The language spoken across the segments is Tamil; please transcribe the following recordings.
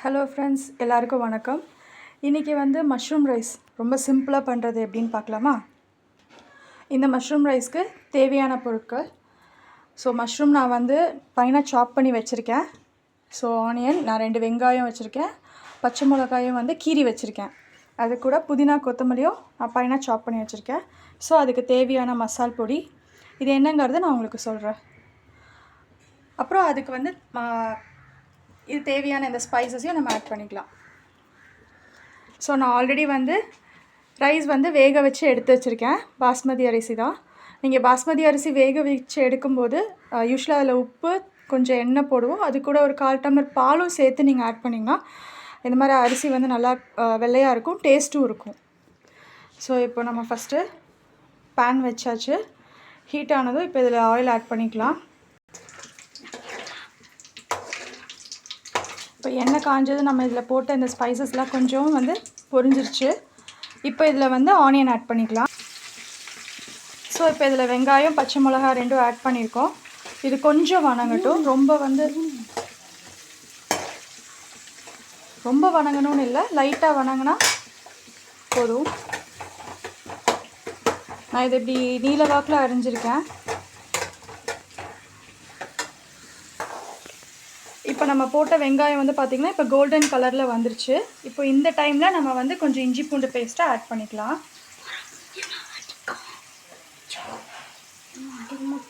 ஹலோ ஃப்ரெண்ட்ஸ் எல்லாருக்கும் வணக்கம். இன்றைக்கி வந்து மஷ்ரூம் ரைஸ் ரொம்ப சிம்பிளாக பண்ணுறது எப்படின்னு பார்க்கலாமா? இந்த மஷ்ரூம் ரைஸ்க்கு தேவையான பொருட்கள். ஸோ மஷ்ரூம் நான் வந்து ஃபைனாக சாப் பண்ணி வச்சுருக்கேன். ஸோ ஆனியன் நான் ரெண்டு வெங்காயம் வச்சுருக்கேன். பச்சை மிளகாயும் வந்து கீரி வச்சுருக்கேன். அது கூட புதினா கொத்தமல்லியும் நான் ஃபைனாக சாப் பண்ணி வச்சுருக்கேன். ஸோ அதுக்கு தேவையான மசால் பொடி. இது என்னங்கிறது நான் உங்களுக்கு சொல்கிறேன் அப்புறம் அதுக்கு வந்து இது தேவையான இந்த ஸ்பைசஸையும் நம்ம ஆட் பண்ணிக்கலாம். ஸோ நான் ஆல்ரெடி வந்து ரைஸ் வந்து வேக வச்சு எடுத்து வச்சுருக்கேன். பாஸ்மதி அரிசி தான். நீங்கள் பாஸ்மதி அரிசி வேக வச்சு எடுக்கும்போது யூஸ்வலாக அதில் உப்பு கொஞ்சம் எண்ணெய் போடுவோம். அது கூட ஒரு கால் டம்ளர் பாலும் சேர்த்து நீங்கள் ஆட் பண்ணிங்கன்னா இந்த மாதிரி அரிசி வந்து நல்லா வெள்ளையாக இருக்கும் டேஸ்ட்டும் இருக்கும். ஸோ இப்போ நம்ம ஃபஸ்ட்டு பேன் வச்சாச்சு. ஹீட் ஆனதும் இப்போ இதில் ஆயில் ஆட் பண்ணிக்கலாம். இப்போ எண்ணெய் காஞ்சது நம்ம இதில் போட்ட இந்த ஸ்பைசஸ்லாம் கொஞ்சம் வந்து பொரிஞ்சிருச்சு. இப்போ இதில் வந்து ஆனியன் ஆட் பண்ணிக்கலாம். ஸோ இப்போ இதில் வெங்காயம் பச்சை மிளகா ரெண்டும் ஆட் பண்ணியிருக்கோம். இது கொஞ்சம் வணங்கட்டும். ரொம்ப வந்து ரொம்ப வணங்கணும்னு இல்லை. லைட்டாக வணங்கினா போதும். நான் இது இப்படி நீல வாக்கில் அரிஞ்சிருக்கேன். இப்போ நம்ம போட்ட வெங்காயம் வந்து பார்த்திங்கன்னா இப்போ கோல்டன் கலரில் வந்துருச்சு. இப்போ இந்த டைமில் நம்ம வந்து கொஞ்சம் இஞ்சி பூண்டு பேஸ்ட்டை ஆட் பண்ணிக்கலாம். அதிகமாக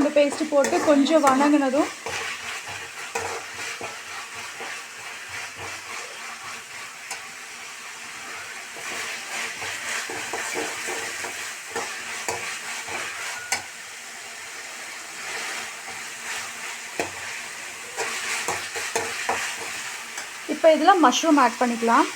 பூண்டு பேஸ்ட்டு போட்டு கொஞ்சம் வணங்கினதும் இப்போ இதெல்லாம் மஷ்ரூம் ஆட் பண்ணிக்கலாம்.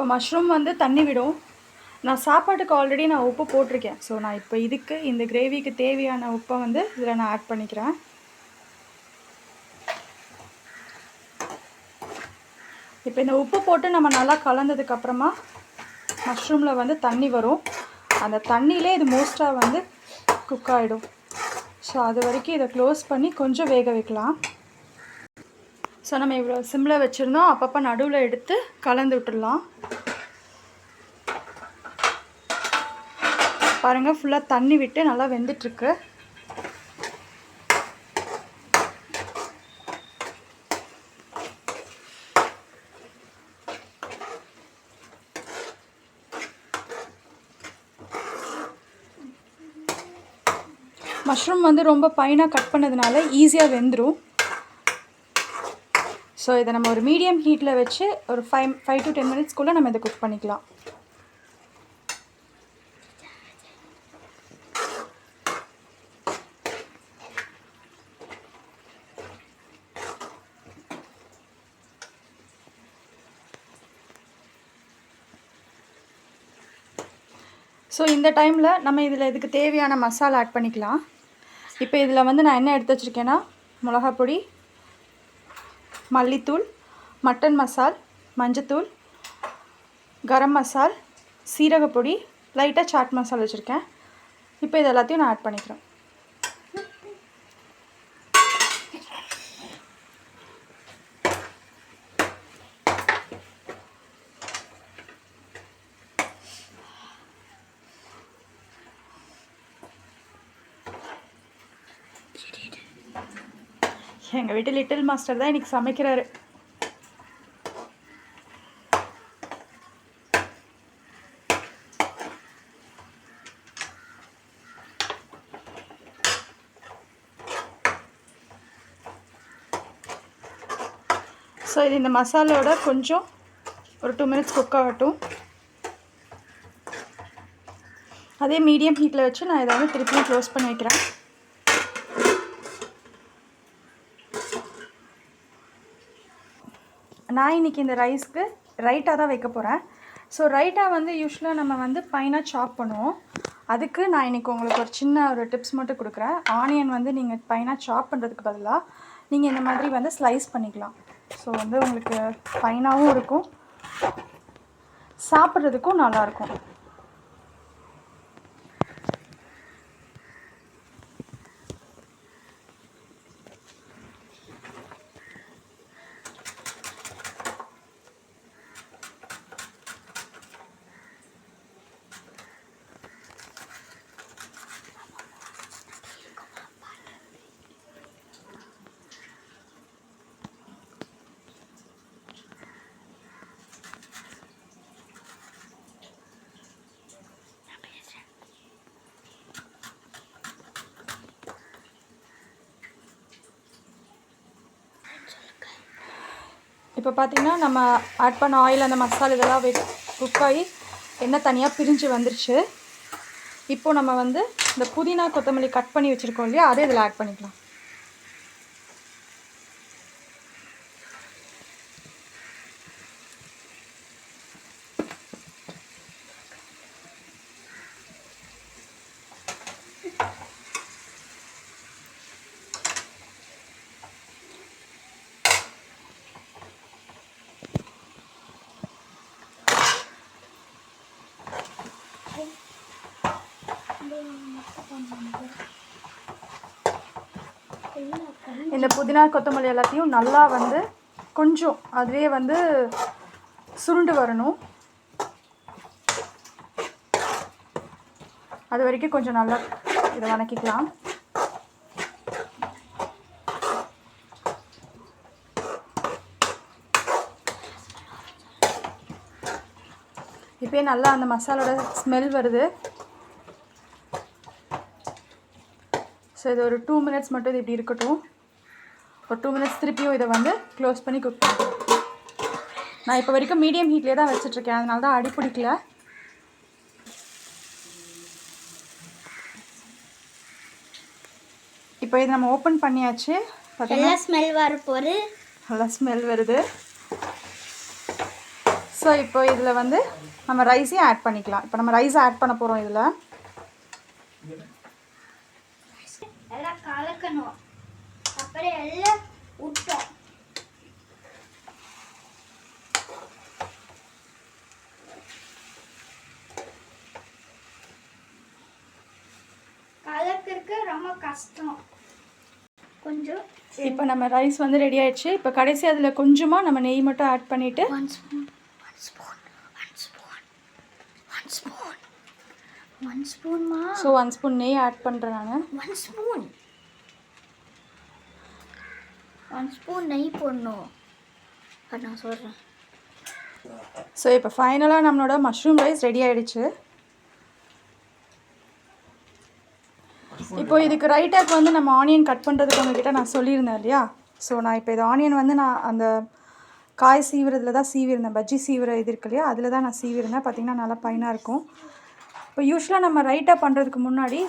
இப்போ மஷ்ரூம் வந்து தண்ணி விடும். நான் சாப்பாட்டுக்கு ஆல்ரெடி நான் உப்பு போட்டிருக்கேன். ஸோ நான் இப்போ இதுக்கு இந்த கிரேவிக்கு தேவையான உப்பை வந்து இதில் நான் ஆட் பண்ணிக்கிறேன். இப்போ இந்த உப்பு போட்டு நம்ம நல்லா கலந்ததுக்கப்புறமா மஷ்ரூமில் வந்து தண்ணி வரும். அந்த தண்ணியிலே இது மோஸ்ட்டாக வந்து குக் ஆகிடும் ஸோ அது வரைக்கும் இதை க்ளோஸ் பண்ணி கொஞ்சம் வேக வைக்கலாம். ஸோ நம்ம இவ்வளோ சிம்மில் வச்சுருந்தோம். அப்பப்போ நடுவில் எடுத்து கலந்து விட்டுடலாம். பாருங்கள் ஃபுல்லாக தண்ணி விட்டு நல்லா வெந்துட்டுருக்கு. மஷ்ரூம் வந்து ரொம்ப பைனாக கட் பண்ணதுனால ஈஸியாக வெந்துடும் ஸோ இதை நம்ம ஒரு மீடியம் ஹீட்டில் வச்சு ஒரு ஃபைவ் ஃபைவ் டு டென் மினிட்ஸ்க்குள்ளே நம்ம இதை குக் பண்ணிக்கலாம். ஸோ இந்த டைமில் நம்ம இதில் இதுக்கு தேவையான மசாலா ஆட் பண்ணிக்கலாம். இப்போ இதில் வந்து நான் என்ன எடுத்து வச்சுருக்கேன்னா மிளகாப்பொடி மல்லித்தூள் மட்டன் மசால் மஞ்சத்தூள் கரம் மசால் சீரகப்பொடி லைட்டாக சாட் மசாலா வச்சுருக்கேன். இப்போ இது எல்லாத்தையும் நான் ஆட் பண்ணிக்கிறேன். எங்கள் வீட்டு லிட்டில் மாஸ்டர் தான் இன்றைக்கி சமைக்கிறாரு. ஸோ இது இந்த மசாலோட கொஞ்சம் ஒரு டூ மினிட்ஸ் குக் ஆகட்டும். அதே மீடியம் ஹீட்டில் வச்சு நான் இதை வந்து திருப்பியும் க்ளோஸ் பண்ணி வைக்கிறேன். நான் இன்னைக்கு இந்த ரைஸ்க்கு ரைட்டாக தான் வைக்க போகிறேன் ஸோ ரைட்டாக வந்து யூஸ்வலாக நம்ம வந்து பைனாக சாப் பண்ணுவோம். அதுக்கு நான் இன்னைக்கு உங்களுக்கு ஒரு சின்ன ஒரு டிப்ஸ் மட்டும் கொடுக்குறேன். ஆனியன் வந்து நீங்கள் பைனாக சாப் பண்ணுறதுக்கு பதிலாக நீங்கள் இந்த மாதிரி வந்து ஸ்லைஸ் பண்ணிக்கலாம். ஸோ வந்து உங்களுக்கு ஃபைனாகவும் இருக்கும். சாப்பிட்றதுக்கும் நல்லாயிருக்கும் இப்போ பார்த்தீங்கன்னா நம்ம ஆட் பண்ண ஆயில் அந்த மசாலா இதெல்லாம் வெ குக் ஆகி எண்ணெய் தனியாக பிரிஞ்சு வந்துருச்சு. இப்போது நம்ம வந்து இந்த புதினா கொத்தமல்லி கட் பண்ணி வச்சுருக்கோம் இல்லையா அதே இதில் ஆட் பண்ணிக்கலாம். இந்த புதினா கொத்தமல்லி எல்லாத்தையும் நல்லா வந்து கொஞ்சம் அதுவே வந்து சுருண்டு வரணும். அது வரைக்கும் கொஞ்சம் நல்லா இதை வணக்கிக்கலாம். இப்போயே நல்லா அந்த மசாலோட ஸ்மெல் வருது. ஸோ இது ஒரு டூ மினிட்ஸ் மட்டும் இது இப்படி இருக்கட்டும். ஒரு டூ மினிட்ஸ் திருப்பியும் இதை வந்து க்ளோஸ் பண்ணி குக் நான் இப்போ வரைக்கும் மீடியம் ஹீட்லேயே தான் வச்சிட்ருக்கேன். அதனால தான் அடி பிடிக்கல. இப்போ இது நம்ம ஓப்பன் பண்ணியாச்சு. எல்லாம் ஸ்மெல் வர போது நல்லா ஸ்மெல் வருது. ஸோ இப்போ இதில் வந்து நம்ம ரைஸையும் ஆட் பண்ணிக்கலாம். இப்போ நம்ம ரைஸ் ஆட் பண்ண போகிறோம் இதில். கலக்கணும் அப்புறம் எல்லாம் விட்டோம் கலக்கிறதுக்கு ரொம்ப கஷ்டம் கொஞ்சம் இப்போ நம்ம ரைஸ் வந்து ரெடி ஆயிடுச்சு இப்போ கடைசி அதில் கொஞ்சமாக நம்ம நெய் மட்டும் ஆட் பண்ணிவிட்டு one spoon one spoon one spoon one spoon one ஸ்பூன்மா so one spoon நெய் ஆட் பண்ணுறேன் நான் ஒன் ஸ்பூன் ஒன் ஸ்பூன் நெய் போடணும். அது நான் சொல்கிறேன் ஸோ இப்போ ஃபைனலாக நம்மளோட மஷ்ரூம் ரைஸ் ரெடி ஆகிடுச்சு இப்போ இதுக்கு ரைட்டாக்கு வந்து நம்ம ஆனியன் கட் பண்ணுறதுக்கு உங்ககிட்ட நான் சொல்லியிருந்தேன் இல்லையா? ஸோ நான் இப்போ இது ஆனியன் வந்து நான் அந்த காய் சீவுறதுல தான் சீவிருந்தேன் பஜ்ஜி சீவுற இது இருக்கு இல்லையா? அதில் தான் நான் சீவிருந்தேன் பார்த்திங்கன்னா நல்லா பைனாக இருக்கும். இப்போ யூஸ்வலாக நம்ம ரைட்டாக பண்ணுறதுக்கு முன்னாடி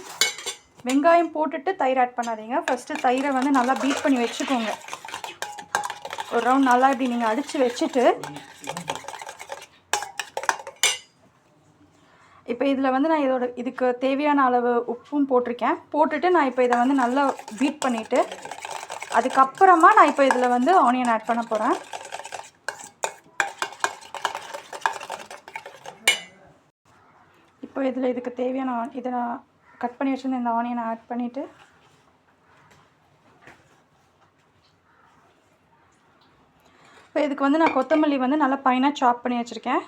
வெங்காயம் போட்டுட்டு தயிர் ஆட் பண்ணாதீங்க. ஃபஸ்ட்டு தயிரை வந்து நல்லா பீட் பண்ணி வச்சுக்கோங்க. ஒரு ரவுண்ட் நல்லா இப்படி நீங்கள் அடித்து வச்சுட்டு இப்போ இதில் வந்து நான் இதோட இதுக்கு தேவையான அளவு உப்பும் போட்டிருக்கேன். போட்டுட்டு நான் இப்போ இதை வந்து நல்லா பீட் பண்ணிவிட்டு அதுக்கப்புறமா நான் இப்போ இதில் வந்து ஆனியன் ஆட் பண்ண போகிறேன் இப்போ இதில் இதுக்கு தேவையான இதை நான் கட் பண்ணி வச்சுருந்த இந்த ஆனியனை ஆட் பண்ணிவிட்டு இதுக்கு வந்து நான் கொத்தமல்லி வந்து நல்லா பைனாக சாப் பண்ணி வச்சுருக்கேன்.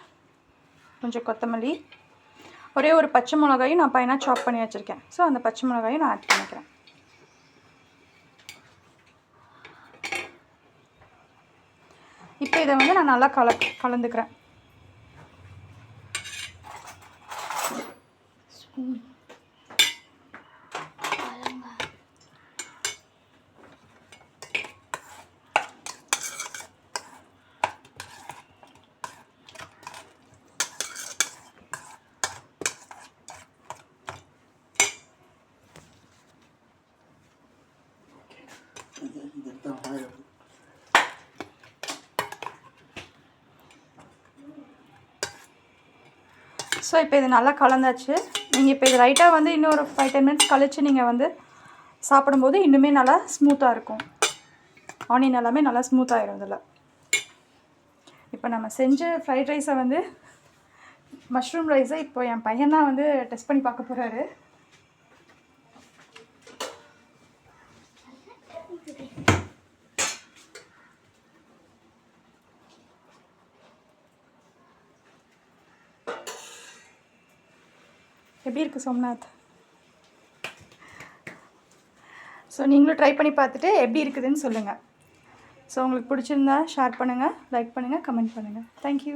கொஞ்சம் கொத்தமல்லி. ஒரே ஒரு பச்சை மிளகாயும் நான் பையனாக சாப் பண்ணி வச்சுருக்கேன். ஸோ அந்த பச்சை மிளகாயும் நான் ஆட் பண்ணிக்கிறேன். இப்போ இதை வந்து நான் நல்லா கல கலந்துக்கிறேன். ஸோ இப்போ இது நல்லா கலந்தாச்சு. நீங்கள் இப்போ இது ரைட்டாக வந்து இன்னும் ஒரு ஃபைவ் டென் மினிட்ஸ் கழித்து நீங்கள் வந்து சாப்பிடும்போது இன்னுமே நல்லா ஸ்மூத்தாக இருக்கும். ஆனியன் எல்லாமே நல்லா ஸ்மூத்தாகிடும் இதில் இப்போ நம்ம செஞ்ச ஃப்ரைட் ரைஸை வந்து மஷ்ரூம் ரைஸை இப்போ என் பையன் தான் வந்து டெஸ்ட் பண்ணி பார்க்க போகிறாரு எப்படி இருக்குது சோம்நாத்? ஸோ நீங்களும் ட்ரை பண்ணி பார்த்துட்டு எப்படி இருக்குதுன்னு சொல்லுங்கள் ஸோ உங்களுக்கு பிடிச்சிருந்தா ஷேர் பண்ணுங்கள் லைக் பண்ணுங்கள் கமெண்ட் பண்ணுங்கள் தேங்க்யூ